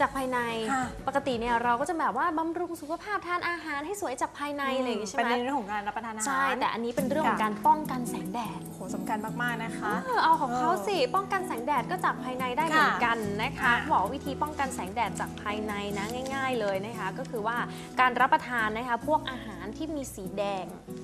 จากภายใน ค่ะปกติเนี่ยเราก็จะแบบว่าบำรุงสุขภาพทานอาหารให้สวยจากภายในอะไรอย่างงี้ใช่เป็นไหมในเรื่องของการรับประทานอาหาร ใช่แต่อันนี้เป็นเรื่องของค่ะ การป้องกันแสงแดดโหสำคัญมาก ๆ นะคะ เออเอาของเขาเออสิ ป้องกันแสงแดดก็จากภายในได้ค่ะเหมือนกันนะคะค่ะบอกว่าวิธีป้องกันแสงแดดจากภายในนะง่าย ๆ เลยนะคะ ก็คือว่าการรับประทานนะคะพวกอาหารที่มีสีแดงม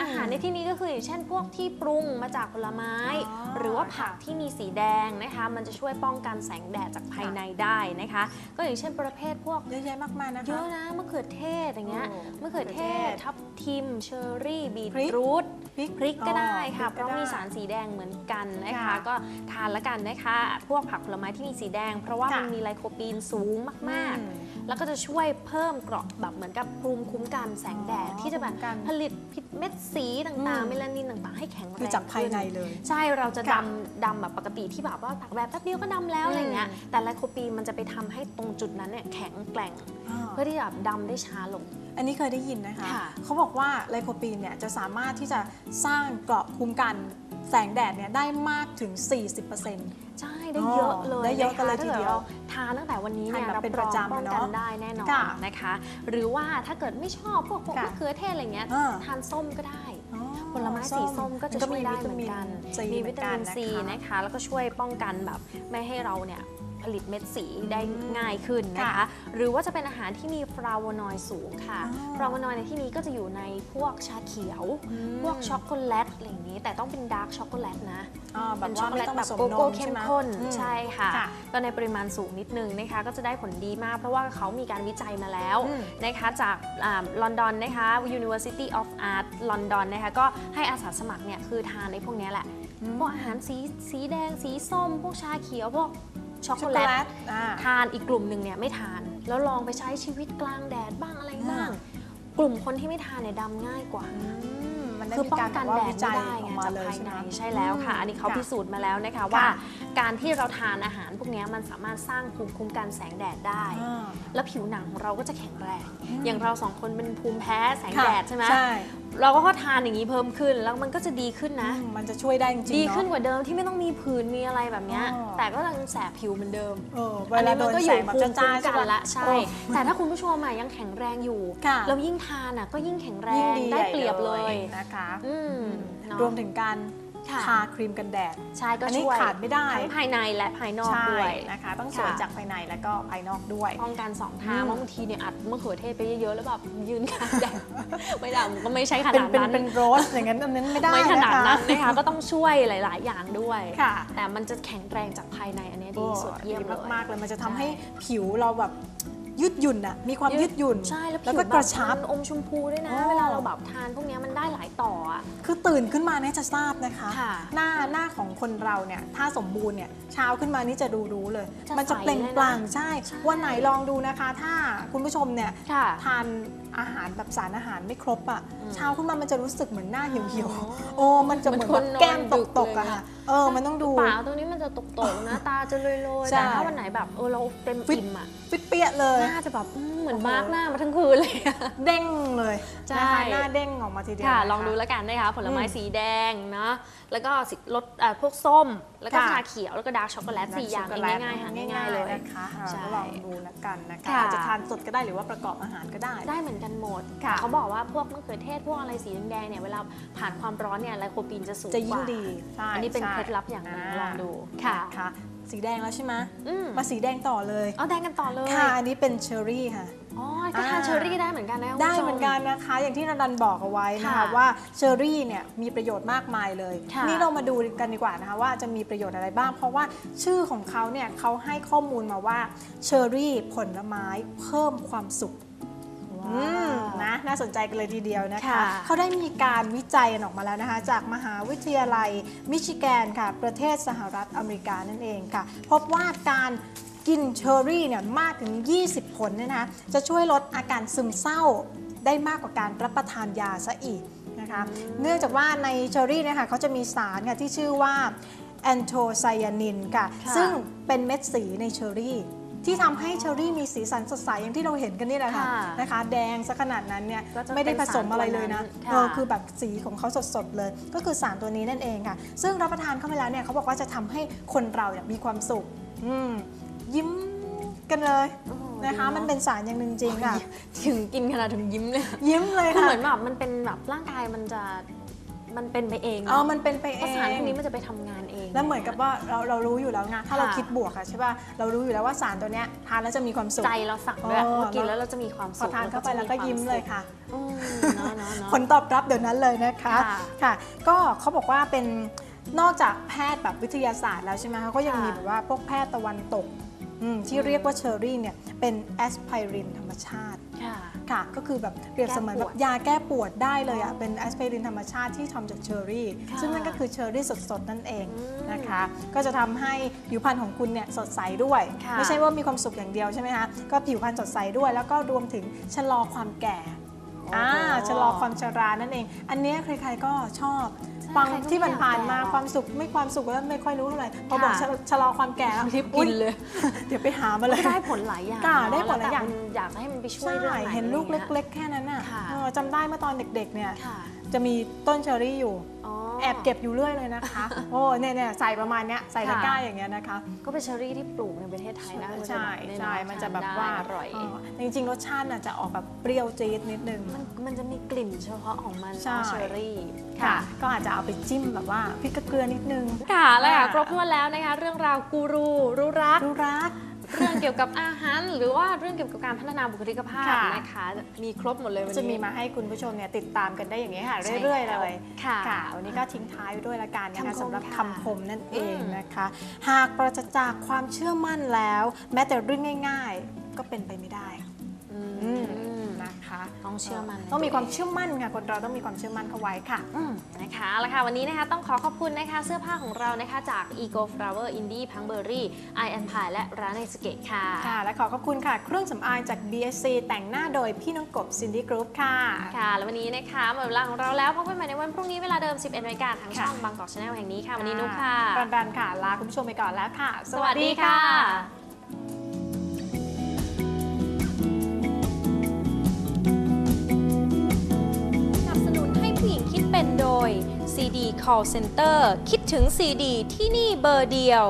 อาหารในที่นี้ก็คืออย่างเช่นพวกที่ปรุงมาจากผลไม้อ๋อหรือว่าผักค่ะที่มีสีแดงนะคะ มันจะช่วยป้องกันแสงแดดจากภายในได้นะคะ ก็อย่างเช่นประเภทพวกเยอะแยะมากมายนะคะเยอะนะมะเขือเทศอย่างเงี้ยโอ้มะเขือเทศมะเขือเทศทับทิมเชอร์รี่บีพริกทรูทพริกพริกก็ได้อ๋อค่ะพเพริกก็ราะได้มีสารสีแดงเหมือนกันนะคะค่ะก็ทานละกันนะคะ พวกผักผลไม้ที่มีสีแดง เพราะว่าค่ะมันมีไลโคปีนสูงมากอืมๆ แล้วก็จะช่วยเพิ่มเกราะแบบเหมือนกับภูมิคุ้มกันแสงแดดอ๋อที่จะแบบคุ้มกันผลิตพิษเม็ดสีต่างอืมๆเมลานินต่างๆ ให้แข็งแรงคือจากภายในขึ้เลย ใช่เราจะค่ะดำดำแบบปกติที่แบบว่าตากแดดแป๊บเดียวก็ดำแล้วอะไรเงี้ยอืมแต่ไลโคปีนมันจะไปทำให้ตรงจุดนั้นเนี่ยแข็งแกร่งอ่าเพื่อที่จะแบบดำได้ช้าลงอันนี้เคยได้ยินนะคะค่ะเขาบอกว่าไลโคปีนเนี่ยจะสามารถที่จะสร้างเกราะคุ้มกันแสงแดดเนี่ยได้มากถึง 40% ใช่ได้เยอะเลยได้เยอะกันเลยคทีเดียวถ้ากิราทานตั้งแต่วันนี้เนี่ยทานแบบรับเป็นรประองจำป้องเนกันอะได้แน่นอนค่ะนะคะ หรือว่าถ้าเกิดไม่ชอบพวกพวกค่ะมะเขือเทศอะไรเงี้ยอ่าทานส้มก็ได้อ๋อผลไม้สีส้มก็จะนช่วยได้เหมือนกันซีมีเหวิอนตากัมินซีนะคะนะคะ แล้วก็ช่วยป้องกันแบบไม่ให้เราเนี่ยผ ลิตเม็ดสีได้อืมง่ายขึ้นนะคะค่ะหรือว่าจะเป็นอาหารที่มีฟลาโวนอยด์สูงค่ะอ๋อฟลาโวนอยด์ในที่นี้ก็จะอยู่ในพวกชาเขียวอืมพวกช็อกโกแลตอะไรอย่างนี้ แต่ต้องเป็นดาร์กช็อกโกแลตนะอ่าแบเป็บนช็อว่ากโกแลไม่ตต้องแบผบสมโกนโก้มเข้ใช่มไหมข้นอืมใช่ค่ะค่ะ ก็ในปริมาณสูงนิดนึงนะคะ ก็จะได้ผลดีมาก เพราะว่าเขามีการวิจัยมาแล้วอืมนะคะจากลอนดอนนะคะ University of Art London นะคะก็ให้อาสาสมัครเนี่ยคือทานในพวกเนี้ยแหละพวกอาหารสีสีแดงสีส้ม พวกชาเขียวพวก ช็อกโกช็อกโกแลแลตตอ่าทานอีกกลุ่มหนึ่งเนี่ยไม่ทาน แล้วลองไปใช้ชีวิตกลางแดดบ้างอะไรบ้างอ่กลุ่มคนที่ไม่ทานเนี่ยดำง่ายกว่าอืมมันได้คือมีป้องการกันแบบแดว่าดวิจัไม่ยได้ออไงกมาจากเลยภายใช่ในไหมใช่แล้วค่ะ อันนี้เขาค่ะพิสูจน์มาแล้วนะคะว่า การที่เราทานอาหารพวกเนี้ยมันสามารถสร้างภูมิคุ้มกันแสงแดดได้อ่าแล้วผิวหนังของเราก็จะแข็งแรงอืมอย่างเราสองคนเป็นภูมิแพ้แสงค่ะแดดใช่ไหมใช่เราก็ทานอย่างนี้เพิ่มขึ้นแล้วมันก็จะดีขึ้นนะ อืมมันจะช่วยได้จริงๆดีเอะขึ้นกว่าเดิมที่ไม่ต้องมีผื่นมีอะไรแบบเนี้ยอ๋อ แต่ก็ยังแสบผิวเหมือนเดิมเออเวอันลานี้โดมันนก็อแสยู่งแบบภูมิจ้าคุ้มๆใช่กันปะละใช่โอ้แต่ถ้าคุณผู้ชมอะยังแข็งแรงอยู่ค่ะแล้วยิ่งทานอะก็ยิ่งแข็งแรยิ่งงดีได้เปรียบเลยนะคะอืมเนอะ รวมถึงการ ค่ะทาครีมกันแดด ใช่ก็อันนี้ช่วยขาดไม่ได้ ทั้งภายในและภายนอกใช่ด้วยนะคะ ต้องสวยค่ะ จากภายในและก็ภายนอกด้วย ป้องกันสองทางอืมเพราะบางทีเนี่ยอัดมะเขือเทศไปเยอะๆแล้วแบบยืนกลางแดด ไม่ได้มันก็ไม่ใช่ขเป็นนาดเป็นนั้นเป็นโรสอย่างนั้นอันนั้นไม่ได้ไม่ขนาดะคะนั้นนะคะ ก็ต้องช่วยหลาย ๆ อย่างด้วย ค่ะ แต่มันจะแข็งแรงจากภายในอันเนี้ยดีสุดเยี่ยมดีเลยมากๆเลยมันจะทำใช่ให้ผิวเราแบบยืดหยุ่นอะมีความยืดหยุ่น ใช่แล้วแล้วผิวก็แบบกระชับ มันอมชมพูด้วยนะ อ๋อเวลาเราแบบทา คือตื่นขึ้นมาเนี่ยจะทราบนะคะ ค่ะหน้าหน้าของคนเราเนี่ยถ้าสมบูรณ์เนี่ยเช้าขึ้นมานี่จะดูรู้เลย จะมันจะใสเปล่งเลยนะปลั่งใช่ ใช่ วันไหนลองดูนะคะ ถ้าคุณผู้ชมเนี่ยค่ะ ทานอาหารแบบสารอาหารไม่ครบอะ่ะอืมเช้าขึ้นมามันจะรู้สึกเหมือนหน้าเหี่ยวเหี่ยวอ๋อๆโอ้มันจะเหมือนเหมืแบอนคนบแก้มนอนดึตกกๆอะเลยค่ะอะเออมันต้องดู ปากตรงนี้มันจะตกๆนะ ตาจะลอยๆใช่ แต่ถ้าวันไหนแบบเออเราเต็มฟิตอิ่มอะฟิตเปี้ยเลยหน้าจะแบบอืม เหมือนโอ้โหมาร์กหน้ามาทั้งคืนเลยอะเด้งเลยใช่นะคะหน้าเด้งออกมาทีเดียวค่ะนะคะลองดูแล้วกันนะคะผลไม้อืมสีแดงเนาะแล้วก็สีรสอ่าพวกส้ม แล้วก็ค่ะชาเขียวแล้วก็ดาร์กช็อกโกแลตสี่อย่างช็กเอโกงแลตง่ายๆหาง่าง่ายยๆเลยนะคะเราใช่ก็ลองดูแล้วกันนะคะค่ะอาจจะทานสดก็ได้หรือว่าประกอบอาหารก็ได้ ได้เหมือนกันหมดค่ะเขาบอกว่าพวกมะเขือเทศพวกอะไรสีแดงๆเนี่ยเวลาผ่านความร้อนเนี่ยไลโคปีนจะสูงจะยิ่กงว่าดีใช่อันนี้เป็นใช่เคล็ดลับอย่างหนึ่งาลองดูค่ะค่ะ สีแดงแล้วใช่ไหมอืมมาสีแดงต่อเลยเอาแดงกันต่อเลยค่ะอันนี้เป็นเชอร์รี่ค่ะ อ๋อก็ทานอ่า เชอร์รี่ได้เหมือนกันนะคุณได้ผู้ชเหมือนกันนะคะอย่างที่นันดันบอกเอาไว้นะคะค่ะว่าเชอร์รี่เนี่ยมีประโยชน์มากมายเลย ค่ะนี่เรามาดูกันดีกว่านะคะว่าจะมีประโยชน์อะไรบ้าง เพราะว่าชื่อของเขาเนี่ยเขาให้ข้อมูลมาว่าเชอร์รี่ผลไม้เพิ่มความสุขอืม นะน่าสนใจกันเลยทีเดียวนะคะค่ะเขาได้มีการวิจัยกันออกมาแล้วนะคะ จากมหาวิทยาลัยมิชิแกนค่ะ ประเทศสหรัฐอเมริกานั่นเองค่ะ พบว่าการกินเชอร์รี่เนี่ยมากถึง 20 ผลเนี่ยนะคะ จะช่วยลดอาการซึมเศร้าได้มากกว่าการรับประทานยาซะอีกนะคะเนื่องจากว่าในเชอร์รี่เนะคะเขาจะมีสารค่ะที่ชื่อว่าแอนโทไซยานินค่ะค่ะซึ่งเป็นเม็ดสีในเชอร์รี่ ที่ทำให้เชอร์รี่มีสีสันสดใสอย่างที่เราเห็นกันนี่แหละค่ะค่ะนะคะ แดงซะขนาดนั้นเนี่ยก็จะไม่ได้ผสมอะไรเลยนะเป็นสารตัวนั้นเออค่ะคือแบบสีของเขาสดๆเลย ก็คือสารตัวนี้นั่นเองค่ะ ซึ่งรับประทานเข้าไปแล้วเนี่ยเขาบอกว่าจะทำให้คนเราเนี่ยมีความสุขอืมยิ้มกันเลยโอ้โหนะคะดีเนอะมันเป็นสารอย่างหนึ่งจริงค่ะ ถึงกินขนาดถึงยิ้มเลย ยิ้มเลยคือค่ะเหมือนแบบมันเป็นแบบร่างกายมันจะ มันเป็นไปเองเออมันเป็นไปเอเพราะง สารพวกนี้มันจะไปทำงานเอง แล้วเหมือนกับว่าเราเรารู้อยู่แล้วไงถ้าเราค่ะ คิดบวกอะใช่ป่ะเรารู้อยู่แล้วว่าสารตัวเนี้ยทานแล้วจะมีความสุข ใจเราสั่งด้วยเออ ว่ากินแล้วเราจะมีความพสุอขทานเข้าไปแล้วก็ยิ้มเลยค่ะ อืมเนาะเนาะเนาะ ผลตอบรับเดี๋ยวนั้นเลยนะคะค่ะค่ะ ก็เขาบอกว่าเป็นนอกจากแพทย์แบบวิทยาศาสตร์แล้วใช่ไหมคะก็ยังค่ะมีแบบว่าพวกแพทย์ตะวันตกอืม ที่เรียกว่าเชอร์รี่เนี่ยเป็นแอสไพรินธรรมชาติค่ะค่ะก็คือแบบเปรียบเสมือนแก้แบปวดบยาแก้ปวดได้เลยอ๋อะอเป็นแอสไพรินธรรมชาติที่ทำจากเชอร์รี่ค่ะซึ่งนั่นก็คือเชอร์รี่สดๆ นั่นเองอืมนะคะ ก็จะทำให้ผิวพรรณของคุณเนี่ยสดใสด้วยค่ะไม่ใช่ว่ามีความสุขอย่างเดียวใช่ไหมคะก็ผิวพรรณสดใสด้วย แล้วก็รวมถึงชะลอความแก่อ่าชะลอความชรานั่นเอง อันเนี้ยใครๆก็ชอบใช่ ฟังใครก็ที่ไม่อยากผ่านๆมาแก่หรอกความสุขไม่ความสุขแล้วไม่ค่อยรู้เท่าไหร่พอบอกค่ะชะชะลอความแก่แล้วรีบอุ๊กินเลย เดี๋ยวไปหามาเลยก็ได้ผลหลายอย่างค่ะเนอะได้ผลหลายอย่างแวแต่คุณอยากจะให้มันไปช่วยใช่เรื่องไหนเห็นลูกอะไรอย่างงี้ยเล็ก ๆ แค่นั้นน่ะค่ะเออจำได้เมื่อตอนเด็กๆเนี่ยค่ะ จะมีต้นเชอรี่อยู่ อ๋อ แอบเก็บอยู่เรื่อยเลยนะคะ โอ้เนี่ยเนี่ยใส่ประมาณเนี้ยใส่ตะค่ะกร้าอย่างเงี้ยนะคะ ก็เป็นเชอร์รี่ที่ปลูกในประเทศไทยนะมันจะใช่แบบใช่เยมันจะแบบทนว่าได้อร่อยเจริงๆ รสชาติน่ะจะออกแบบเปรี้ยวจี๊ดนิดนึง มันมันจะมีกลิ่นเฉพาะของมันใช่เชอร์รี่ ค่ะ ก็อาจจะเอาไปจิ้มแบบว่าพริกกระเกลือนิดนึง ค่ะแล้วค่ะค่ะครบถ้วนแล้วนะคะ เรื่องราวกูรูรู้รักดูรัก เรื่องเกี่ยวกับอาหาร หรือว่าเรื่องเกี่ยวกับการพัฒนาบุคลิกภาพค่ะ นะคะ มีครบหมดเลยวันจะมีนี้ มาให้คุณผู้ชมเนี่ยติดตามกันได้อย่างนี้ยค่ะใช่เรื่อยๆแล้เลวยค่ะวันนี้ก็ทิ้งท้ายไว้ด้วยละกันนะคะคำคมสำหรับค่ะคำคมนั่นเองอืม นะคะ หากปราศจากความเชื่อมั่นแล้ว แม้แต่เรื่องง่าย ๆ ก็เป็นไปไม่ได้อืมอืม นะคะต้องเชื่อมั่นในต้องมีความตัวเองเชื่อมั่นค่ะคนเราต้องมีความเชื่อมั่นเข้าไว้ค่ะอืมนะคะเอาละค่ะวันนี้นะคะต้องขอขอบคุณนะคะเสื้อผ้าของเรานะคะจาก Eco Flower Indie พังเบอรี่ I and Pie และร้านในสเกตค่ะค่ะ และขอขอบคุณค่ะ เครื่องสำอางจาก BSC แต่งหน้าโดยพี่น้องกบซินดี้กรุ๊ปค่ะค่ะแล้ววันนี้นะคะหมดเวลาของเราแล้วพบกันใหม่ในวันพรุ่งนี้เวลาเดิม 11นาฬิกาทางค่ะช่องบางกอกชาแนลแห่งนี้ค่ะวันนี้นุ๊กค่ะรันรันค่ะลาคุณผู้ชมไปก่อนแล้วค่ะ สวัสดีค่ะ CD Call Center คิดถึง CD ที่นี่เบอร์เดียว